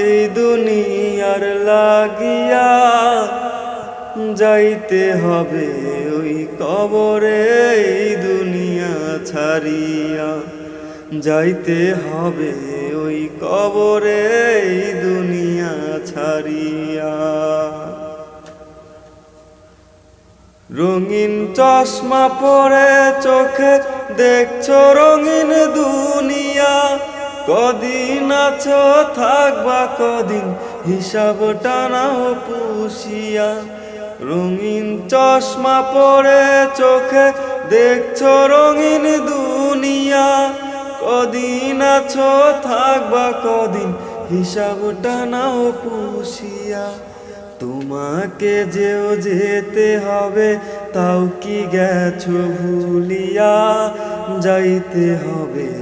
এই দুনিয়ার লাগিয়া যাইতে হবে ওই কবরে, এই দুনিয়া ছাড়িয়া যাইতে হবে ওই কবরে, এই দুনিয়া ছাড়িয়া। রঙিন চশমা পরে চোখে দেখছ রঙিন দুনিয়া। কদিন আছো, থাকবা কদিন হিসাব টানাও পুষিয়া। রঙিন চশমা পরে চোখে দেখছ রঙিন দুনিয়া। কদিন আছো, থাকবা কদিন হিসাব টানাও পুষিয়া। তোমাকে যেও যেতে হবে, তাও কি গেছো ভুলিয়া, যাইতে হবে।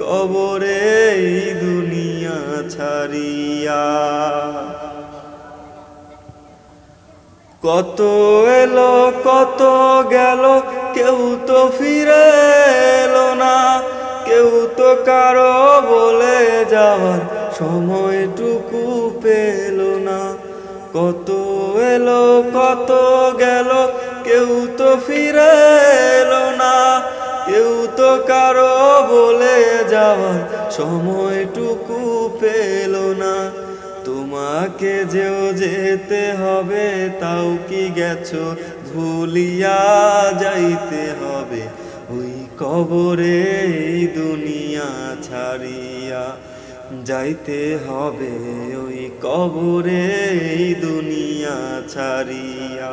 কবরে দুনিয়া ছাড়িয়া। কত এলো, কত গেল, কেউ তো ফিরে এলো না। কেউ তো কারও বলে যাওয়ার সময়টুকু পেল না। কত এলো, কত গেল, কেউ তো ফিরে কেউ তো কারও বলে যাওয়ার সময়টুকু পেল না। তোমাকে যেও যেতে হবে, তাও কি গেছো ভুলিয়া যাইতে হবে। ওই কবরে দুনিয়া ছাড়িয়া যাইতে হবে। ওই কবরে দুনিয়া ছাড়িয়া